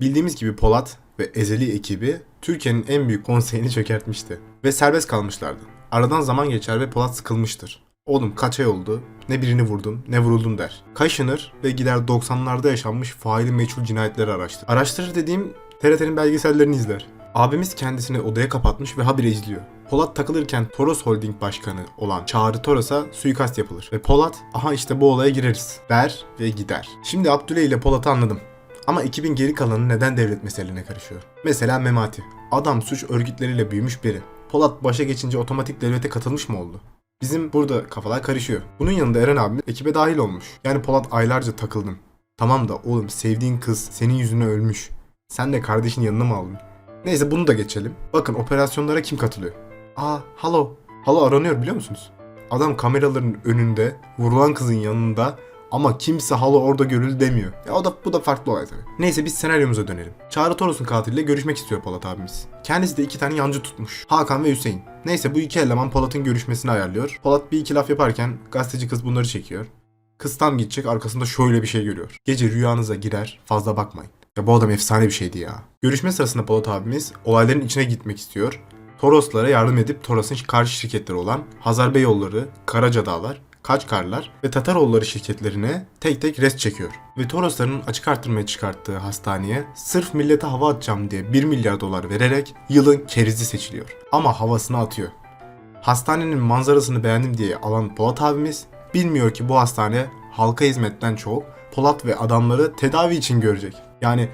Bildiğimiz gibi Polat ve Ezeli ekibi Türkiye'nin en büyük konseyini çökertmişti. Ve serbest kalmışlardı. Aradan zaman geçer ve Polat sıkılmıştır. Oğlum kaç ay oldu? Ne birini vurdum ne vuruldum der. Kaşınır ve gider 90'larda yaşanmış faili meçhul cinayetleri araştırır. Araştırır dediğim TRT'nin belgesellerini izler. Abimiz kendisini odaya kapatmış ve habire izliyor. Polat takılırken Toros Holding Başkanı olan Çağrı Toros'a suikast yapılır. Ve Polat, aha işte bu olaya gireriz der ve gider. Şimdi Abdüley ile Polat'ı anladım. Ama ekibin geri kalanı neden devlet meselelerine karışıyor? Mesela Memati. Adam suç örgütleriyle büyümüş biri. Polat başa geçince otomatik devlete katılmış mı oldu? Bizim burada kafalar karışıyor. Bunun yanında Eren abimiz ekibe dahil olmuş. Yani Polat aylarca takıldım. Tamam da oğlum sevdiğin kız senin yüzüne ölmüş. Sen de kardeşin yanına mı aldın? Neyse bunu da geçelim. Bakın operasyonlara kim katılıyor? Aa halo. Halo aranıyor biliyor musunuz? Adam kameraların önünde vurulan kızın yanında ama kimse halo orada görüldü demiyor. Ya o da bu da farklı olay tabii. Neyse biz senaryomuza dönelim. Çağrı Toros'un katiliyle görüşmek istiyor Polat abimiz. Kendisi de iki tane yancı tutmuş. Hakan ve Hüseyin. Neyse bu iki eleman Polat'ın görüşmesini ayarlıyor. Polat bir iki laf yaparken gazeteci kız bunları çekiyor. Kız tam gidecek arkasında şöyle bir şey görüyor. Gece rüyanıza girer fazla bakmayın. Ya bu adam efsane bir şeydi ya. Görüşme sırasında Polat abimiz olayların içine gitmek istiyor. Toroslara yardım edip Toros'un karşı şirketleri olan Hazar Yolları, Karaca Dağlar, Kaçkarlar ve Tataroğulları şirketlerine tek tek rest çekiyor. Ve Torosların açık arttırmaya çıkarttığı hastaneye sırf millete hava atacağım diye 1 milyar dolar vererek yılın kerizi seçiliyor. Ama havasını atıyor. Hastanenin manzarasını beğendim diye alan Polat abimiz bilmiyor ki bu hastane halka hizmetten çok Polat ve adamları tedavi için görecek. Yani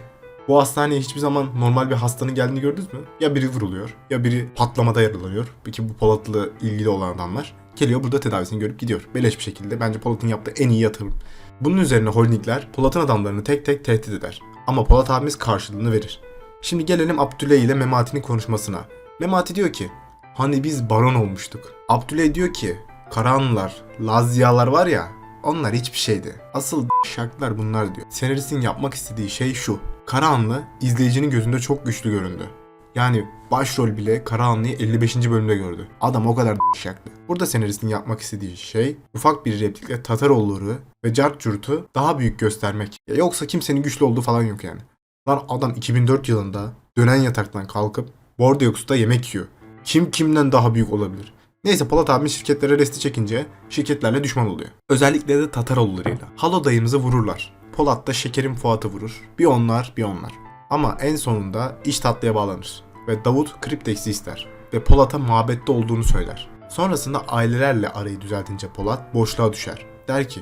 bu hastaneye hiçbir zaman normal bir hastanın geldiğini gördünüz mü? Ya biri vuruluyor ya biri patlamada yaralanıyor. Peki bu Polat'la ilgili olan adamlar geliyor burada tedavisini görüp gidiyor. Beleş bir şekilde bence Polat'ın yaptığı en iyi yatırım. Bunun üzerine holdingler Polat'ın adamlarını tek tek tehdit eder. Ama Polat abimiz karşılığını verir. Şimdi gelelim Abdüley ile Memati'nin konuşmasına. Memati diyor ki hani biz baron olmuştuk. Abdüley diyor ki Karahanlılar, Lazyalar var ya onlar hiçbir şeydi. Asıl şarkılar bunlar diyor. Senaristin yapmak istediği şey şu. Karahanlı izleyicinin gözünde çok güçlü göründü. Yani başrol bile Karahanlı'yı 55. bölümde gördü. Adam o kadar şaklı. Burada senaristin yapmak istediği şey ufak bir replikle Tataroğulları ve Cart Curt'u daha büyük göstermek. Ya yoksa kimsenin güçlü olduğu falan yok yani. Lan adam 2004 yılında dönen yataktan kalkıp Bordeaux'ta yemek yiyor. Kim kimden daha büyük olabilir? Neyse Polat abim şirketlere resti çekince şirketlerle düşman oluyor. Özellikle de Tataroğullarıyla. Halo dayımızı vururlar. Polat da şekerin Fuat'ı vurur. Bir onlar bir onlar. Ama en sonunda iş tatlıya bağlanır. Ve Davut Kriptex'i ister. Ve Polat'a muhabbette olduğunu söyler. Sonrasında ailelerle arayı düzeltince Polat boşluğa düşer. Der ki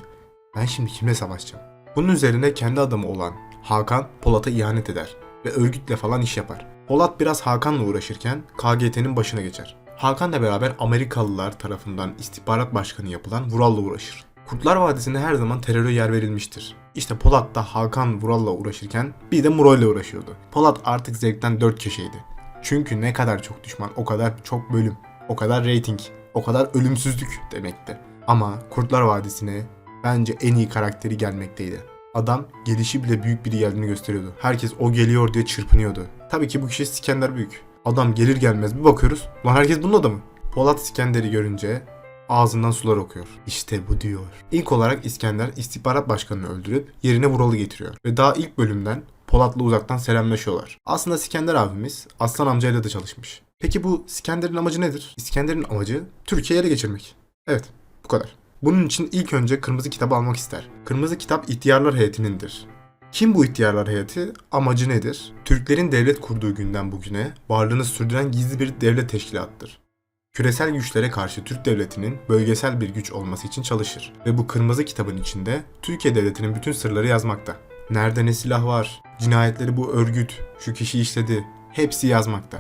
ben şimdi kimle savaşacağım? Bunun üzerine kendi adamı olan Hakan Polat'a ihanet eder. Ve örgütle falan iş yapar. Polat biraz Hakan'la uğraşırken KGT'nin başına geçer. Hakan'la beraber Amerikalılar tarafından istihbarat başkanı yapılan Vural'la uğraşır. Kurtlar Vadisi'nde her zaman teröre yer verilmiştir. İşte Polat da Hakan Vural'la uğraşırken bir de Muro'yla uğraşıyordu. Polat artık zevkten dört köşeydi. Çünkü ne kadar çok düşman o kadar çok bölüm, o kadar rating, o kadar ölümsüzlük demekti. Ama Kurtlar Vadisi'ne bence en iyi karakteri gelmekteydi. Adam gelişi bile büyük biri geldiğini gösteriyordu. Herkes o geliyor diye çırpınıyordu. Tabii ki bu kişi İskender Büyük. Adam gelir gelmez bir bakıyoruz. Lan herkes bunun adamı. Polat İskender'i görünce ağzından sular okuyor. İşte bu diyor. İlk olarak İskender istihbarat başkanını öldürüp yerine Vural'ı getiriyor. Ve daha ilk bölümden Polat'la uzaktan selamlaşıyorlar. Aslında İskender abimiz Aslan amcayla da çalışmış. Peki bu İskender'in amacı nedir? İskender'in amacı Türkiye'yi ele geçirmek. Evet bu kadar. Bunun için ilk önce kırmızı kitabı almak ister. Kırmızı kitap ihtiyarlar heyetinindir. Kim bu ihtiyarlar heyeti? Amacı nedir? Türklerin devlet kurduğu günden bugüne varlığını sürdüren gizli bir devlet teşkilatıdır. Küresel güçlere karşı Türk devletinin bölgesel bir güç olması için çalışır ve bu kırmızı kitabın içinde Türkiye devletinin bütün sırları yazmakta. Nerede ne silah var, cinayetleri bu örgüt, şu kişi işledi, hepsi yazmakta.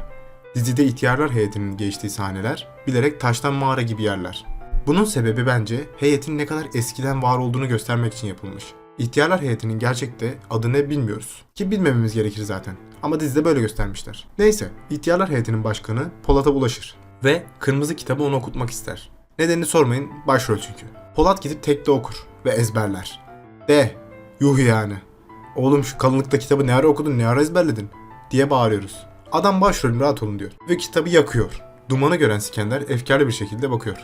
Dizide ihtiyarlar heyetinin geçtiği sahneler bilerek taştan mağara gibi yerler. Bunun sebebi bence heyetin ne kadar eskiden var olduğunu göstermek için yapılmış. İhtiyarlar heyetinin gerçekte adı ne bilmiyoruz. Ki bilmememiz gerekir zaten. Ama dizide böyle göstermişler. Neyse, ihtiyarlar heyetinin başkanı Polat'a bulaşır. Ve kırmızı kitabı onu okutmak ister. Nedenini sormayın, başrol çünkü. Polat gidip tekte okur ve ezberler. De, yuh yani. Oğlum şu kalınlıkta kitabı ne ara okudun, ne ara ezberledin? diye bağırıyoruz. Adam başrolüm rahat olun diyor. Ve kitabı yakıyor. Dumanı gören İskender efkarlı bir şekilde bakıyor.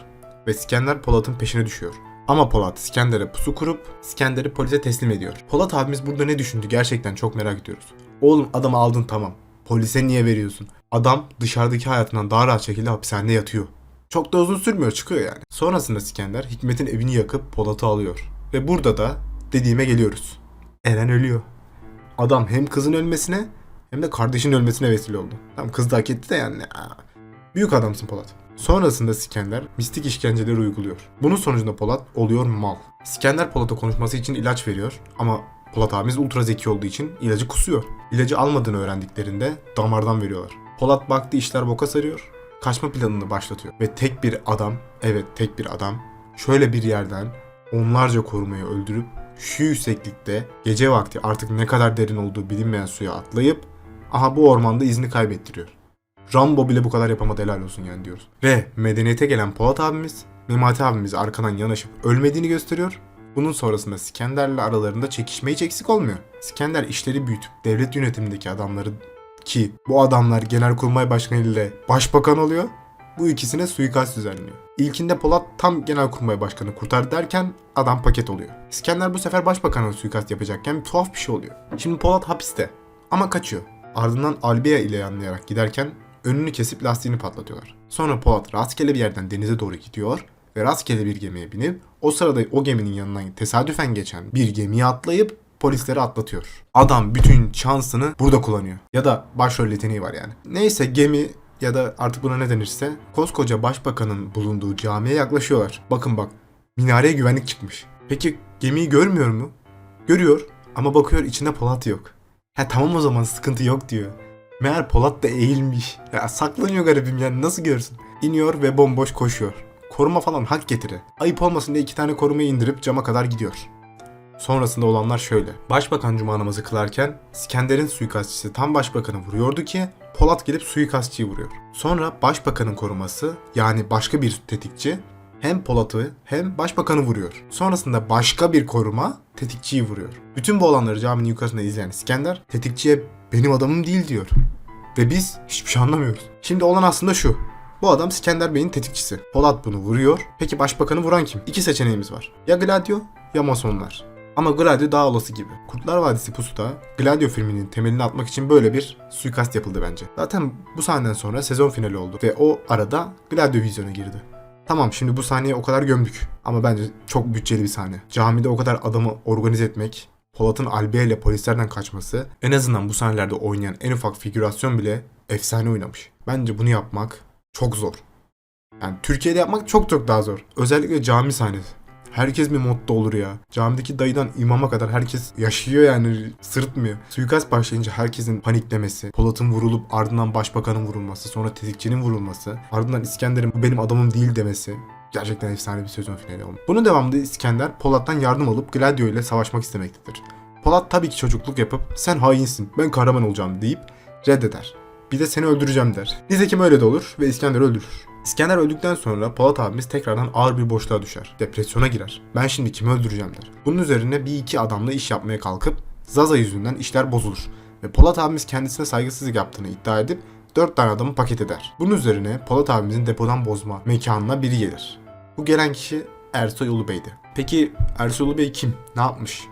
Ve İskender Polat'ın peşine düşüyor. Ama Polat İskender'e pusu kurup İskender'i polise teslim ediyor. Polat abimiz burada ne düşündü gerçekten çok merak ediyoruz. Oğlum adamı aldın tamam. Polise niye veriyorsun? Adam dışarıdaki hayatından daha rahat şekilde hapishanede yatıyor. Çok da uzun sürmüyor çıkıyor yani. Sonrasında İskender Hikmet'in evini yakıp Polat'ı alıyor. Ve burada da dediğime geliyoruz. Eren ölüyor. Adam hem kızın ölmesine hem de kardeşin ölmesine vesile oldu. Tamam kız da hak etti de yani. Büyük adamsın Polat. Sonrasında İskender mistik işkenceleri uyguluyor. Bunun sonucunda Polat oluyor mal. İskender Polat'a konuşması için ilaç veriyor ama Polat abimiz ultra zeki olduğu için ilacı kusuyor. İlacı almadığını öğrendiklerinde damardan veriyorlar. Polat baktı işler boka sarıyor. Kaçma planını başlatıyor. Ve tek bir adam, evet tek bir adam şöyle bir yerden onlarca korumayı öldürüp şu yükseklikte gece vakti artık ne kadar derin olduğu bilinmeyen suya atlayıp aha bu ormanda izini kaybettiriyor. Rambo bile bu kadar yapamadı helal olsun yani diyoruz. Ve medeniyete gelen Polat abimiz Memati abimiz arkadan yanaşıp ölmediğini gösteriyor. Bunun sonrasında Skender'le aralarında çekişme hiç eksik olmuyor. Skender işleri büyütüp devlet yönetimindeki adamları ki bu adamlar Genelkurmay Başkanı ile Başbakan oluyor. Bu ikisine suikast düzenliyor. İlkinde Polat tam Genelkurmay Başkanı kurtar derken adam paket oluyor. İskender bu sefer Başbakan'a suikast yapacakken tuhaf bir şey oluyor. Şimdi Polat hapiste ama kaçıyor. Ardından Albeya ile yanlayarak giderken önünü kesip lastiğini patlatıyorlar. Sonra Polat rastgele bir yerden denize doğru gidiyor ve rastgele bir gemiye binip o sırada o geminin yanından tesadüfen geçen bir gemiye atlayıp polisleri atlatıyor. Adam bütün şansını burada kullanıyor. Ya da başrol yeteneği var yani. Neyse gemi ya da artık buna ne denirse koskoca başbakanın bulunduğu camiye yaklaşıyorlar. Bakın bak minareye güvenlik çıkmış. Peki gemiyi görmüyor mu? Görüyor ama bakıyor içinde Polat yok. Ha tamam o zaman sıkıntı yok diyor. Meğer Polat da eğilmiş. Ya saklanıyor garibim yani nasıl görsün. İniyor ve bomboş koşuyor. Koruma falan hak getiri. Ayıp olmasın diye iki tane korumayı indirip cama kadar gidiyor. Sonrasında olanlar şöyle. Başbakan cuma namazı kılarken İskender'in suikastçısı tam başbakanı vuruyordu ki Polat gelip suikastçıyı vuruyor. Sonra başbakanın koruması yani başka bir tetikçi hem Polat'ı hem başbakanı vuruyor. Sonrasında başka bir koruma tetikçiyi vuruyor. Bütün bu olanları caminin yukarısında izleyen İskender tetikçiye benim adamım değil diyor. Ve biz hiçbir şey anlamıyoruz. Şimdi olan aslında şu. Bu adam İskender Bey'in tetikçisi. Polat bunu vuruyor. Peki başbakanı vuran kim? İki seçeneğimiz var. Ya Gladio ya Masonlar. Ama Gladio daha olası gibi. Kurtlar Vadisi Pusu'da Gladio filminin temelini atmak için böyle bir suikast yapıldı bence. Zaten bu sahneden sonra sezon finali oldu ve o arada Gladio vizyona girdi. Tamam şimdi bu sahneyi o kadar gömdük ama bence çok bütçeli bir sahne. Camide o kadar adamı organize etmek, Polat'ın Albiye ile polislerden kaçması, en azından bu sahnelerde oynayan en ufak figürasyon bile efsane oynamış. Bence bunu yapmak çok zor. Yani Türkiye'de yapmak çok çok daha zor. Özellikle cami sahnesi. Herkes bir modda olur ya. Camideki dayıdan imama kadar herkes yaşıyor yani sırıtmıyor. Suikast başlayınca herkesin paniklemesi, Polat'ın vurulup ardından başbakanın vurulması, sonra tetikçinin vurulması, ardından İskender'in bu benim adamım değil demesi. Gerçekten efsane bir sezon finali olmuş. Bunun devamında İskender Polat'tan yardım alıp Gladio ile savaşmak istemektedir. Polat tabii ki çocukluk yapıp sen hainsin ben kahraman olacağım deyip reddeder. Bir de seni öldüreceğim der. Nitekim öyle de olur ve İskender öldürür. İskender öldükten sonra Polat abimiz tekrardan ağır bir boşluğa düşer. Depresyona girer. Ben şimdi kimi öldüreceğim der. Bunun üzerine bir iki adamla iş yapmaya kalkıp Zaza yüzünden işler bozulur. Ve Polat abimiz kendisine saygısızlık yaptığını iddia edip 4 tane adamı paket eder. Bunun üzerine Polat abimizin depodan bozma mekanına biri gelir. Bu gelen kişi Ersoy Ulubey'di. Peki Ersoy Ulubey kim? Ne yapmış?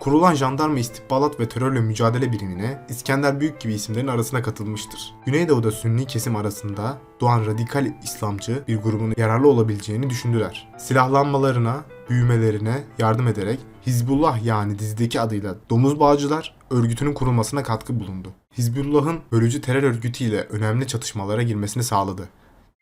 Kurulan jandarma istihbarat ve terörle mücadele birimine İskender Büyük gibi isimlerin arasına katılmıştır. Güneydoğu'da Sünni kesim arasında doğan radikal İslamcı bir grubun yararlı olabileceğini düşündüler. Silahlanmalarına, büyümelerine yardım ederek Hizbullah yani dizideki adıyla Domuz Bağcılar örgütünün kurulmasına katkı bulundu. Hizbullah'ın bölücü terör örgütüyle önemli çatışmalara girmesini sağladı.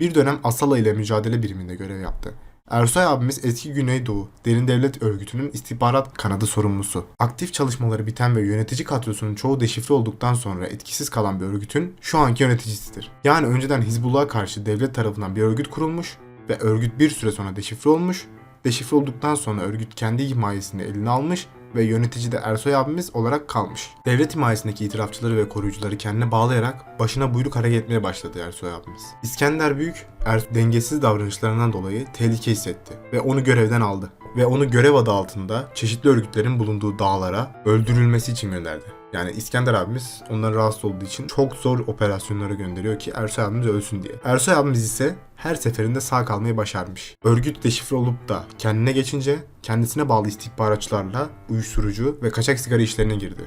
Bir dönem Asala ile mücadele biriminde görev yaptı. Ersoy abimiz eski Güneydoğu Derin Devlet Örgütü'nün istihbarat kanadı sorumlusu. Aktif çalışmaları biten ve yönetici kadrosunun çoğu deşifre olduktan sonra etkisiz kalan bir örgütün şu anki yöneticisidir. Yani önceden Hizbullah'a karşı devlet tarafından bir örgüt kurulmuş ve örgüt bir süre sonra deşifre olmuş. Deşifre olduktan sonra örgüt kendi himayesini eline almış ve yönetici de Ersoy abimiz olarak kalmış. Devlet himayesindeki itirafçıları ve koruyucuları kendine bağlayarak başına buyruk hareket etmeye başladı Ersoy abimiz. İskender Büyük er dengesiz davranışlarından dolayı tehlike hissetti ve onu görevden aldı. Ve onu görev adı altında çeşitli örgütlerin bulunduğu dağlara öldürülmesi için gönderdi. Yani İskender abimiz ondan rahatsız olduğu için çok zor operasyonlara gönderiyor ki Ersoy abimiz ölsün diye. Ersoy abimiz ise her seferinde sağ kalmayı başarmış. Örgüt deşifre olup da kendine geçince kendisine bağlı istihbaratçılarla uyuşturucu ve kaçak sigara işlerine girdi.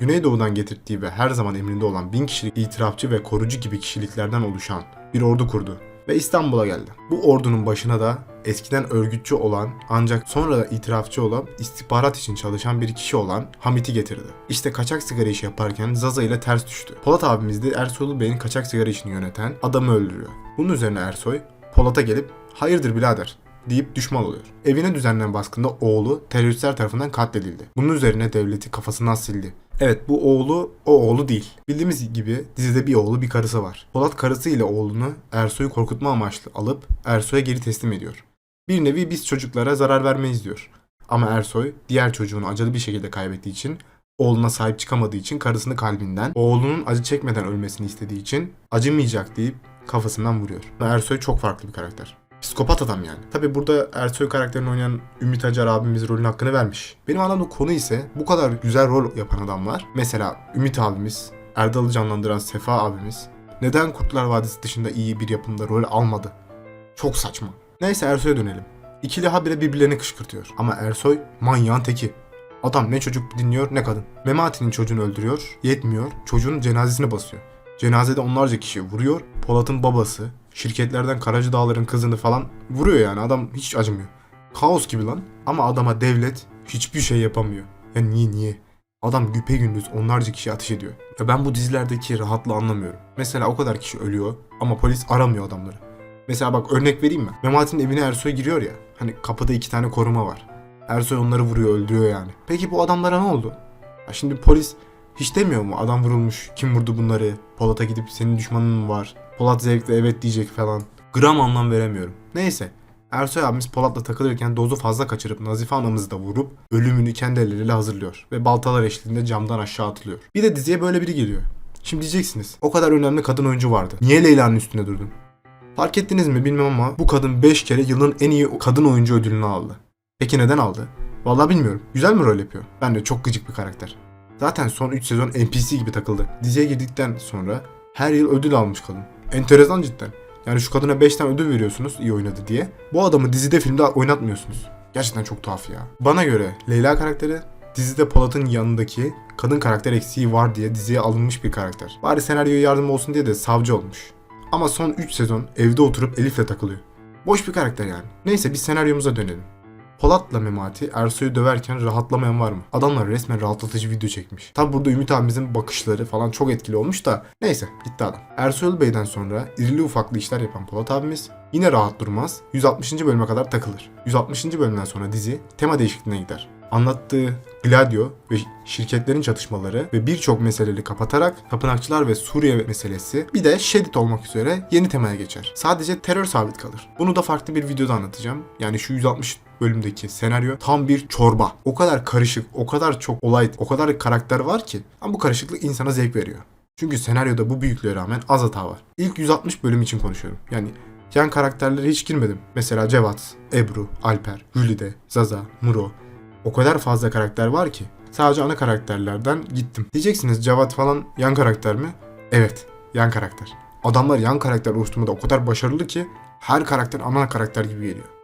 Güneydoğu'dan getirdiği ve her zaman emrinde olan bin kişilik itirafçı ve korucu gibi kişiliklerden oluşan bir ordu kurdu ve İstanbul'a geldi. Bu ordunun başına da eskiden örgütçü olan ancak sonra da itirafçı olan istihbarat için çalışan bir kişi olan Hamit'i getirdi. İşte kaçak sigara işi yaparken Zaza ile ters düştü. Polat abimiz de Ersoy Bey'in kaçak sigara işini yöneten adamı öldürüyor. Bunun üzerine Ersoy Polat'a gelip hayırdır birader deyip düşman oluyor. Evine düzenlenen baskında oğlu teröristler tarafından katledildi. Bunun üzerine devleti kafasından sildi. Evet bu oğlu o oğlu değil. Bildiğimiz gibi dizide bir oğlu bir karısı var. Polat karısı ile oğlunu Ersoy'u korkutma amaçlı alıp Ersoy'a geri teslim ediyor. Bir nevi biz çocuklara zarar vermeyiz diyor. Ama Ersoy diğer çocuğunu acılı bir şekilde kaybettiği için oğluna sahip çıkamadığı için karısını kalbinden, oğlunun acı çekmeden ölmesini istediği için acımayacak deyip kafasından vuruyor. Ersoy çok farklı bir karakter. Psikopat adam yani. Tabi burada Ersoy karakterini oynayan Ümit Acar abimiz rolün hakkını vermiş. Benim anladığım konu ise bu kadar güzel rol yapan adamlar. Mesela Ümit abimiz, Erdal'ı canlandıran Sefa abimiz. Neden Kurtlar Vadisi dışında iyi bir yapımda rol almadı? Çok saçma. Neyse Ersoy'a dönelim. İkili habire birbirlerini kışkırtıyor. Ama Ersoy manyağın teki. Adam ne çocuk dinliyor ne kadın. Memati'nin çocuğunu öldürüyor, yetmiyor, çocuğun cenazesine basıyor. Cenazede onlarca kişi vuruyor. Polat'ın babası, şirketlerden Karacı Dağlar'ın kızını falan vuruyor yani adam hiç acımıyor. Kaos gibi lan. Ama adama devlet hiçbir şey yapamıyor. Ya niye niye? Adam güpe gündüz onlarca kişi ateş ediyor. Ya ben bu dizilerdeki rahatlığı anlamıyorum. Mesela o kadar kişi ölüyor ama polis aramıyor adamları. Mesela bak örnek vereyim mi? Memati'nin evine Ersoy giriyor ya. Hani kapıda iki tane koruma var. Ersoy onları vuruyor öldürüyor yani. Peki bu adamlara ne oldu? Ya şimdi polis hiç demiyor mu? Adam vurulmuş. Kim vurdu bunları? Polat'a gidip senin düşmanın mı var? Polat zevkle evet diyecek falan. Gram anlam veremiyorum. Neyse. Ersoy abimiz Polat'la takılırken dozu fazla kaçırıp Nazife anamızı da vurup ölümünü kendi elleriyle hazırlıyor. Ve baltalar eşliğinde camdan aşağı atılıyor. Bir de diziye böyle biri geliyor. Şimdi diyeceksiniz. O kadar önemli kadın oyuncu vardı. Niye Leyla'nın üstüne durdun? Fark ettiniz mi bilmem ama bu kadın 5 kere yılın en iyi kadın oyuncu ödülünü aldı. Peki neden aldı? Vallahi bilmiyorum. Güzel mi rol yapıyor? Ben de çok gıcık bir karakter. Zaten son 3 sezon NPC gibi takıldı. Diziye girdikten sonra her yıl ödül almış kadın. Enteresan cidden. Yani şu kadına 5 tane ödül veriyorsunuz iyi oynadı diye. Bu adamı dizide filmde oynatmıyorsunuz. Gerçekten çok tuhaf ya. Bana göre Leyla karakteri dizide Polat'ın yanındaki kadın karakter eksiği var diye diziye alınmış bir karakter. Bari senaryoya yardım olsun diye de savcı olmuş. Ama son 3 sezon evde oturup Elif'le takılıyor. Boş bir karakter yani. Neyse biz senaryomuza dönelim. Polat'la Memati Ersoy'u döverken rahatlamayan var mı? Adamlar resmen rahatlatıcı video çekmiş. Tabi burada Ümit abimizin bakışları falan çok etkili olmuş da neyse gitti adam. Ersoy Bey'den sonra irili ufaklı işler yapan Polat abimiz yine rahat durmaz 160. bölüme kadar takılır. 160. bölümden sonra dizi tema değişikliğine gider. Anlattığı Gladio ve şirketlerin çatışmaları ve birçok meseleleri kapatarak tapınakçılar ve Suriye meselesi bir de Şedid olmak üzere yeni temaya geçer. Sadece terör sabit kalır. Bunu da farklı bir videoda anlatacağım. Yani şu 160 bölümdeki senaryo tam bir çorba. O kadar karışık, o kadar çok olay, o kadar karakter var ki ama bu karışıklık insana zevk veriyor. Çünkü senaryoda bu büyüklüğe rağmen az hata var. İlk 160 bölüm için konuşuyorum. Yani yan karakterlere hiç girmedim. Mesela Cevat, Ebru, Alper, Jülide, Zaza, Muro. O kadar fazla karakter var ki. Sadece ana karakterlerden gittim. Diyeceksiniz Cevat falan yan karakter mi? Evet, yan karakter. Adamlar yan karakter oluşturmada o kadar başarılı ki her karakter ana karakter gibi geliyor.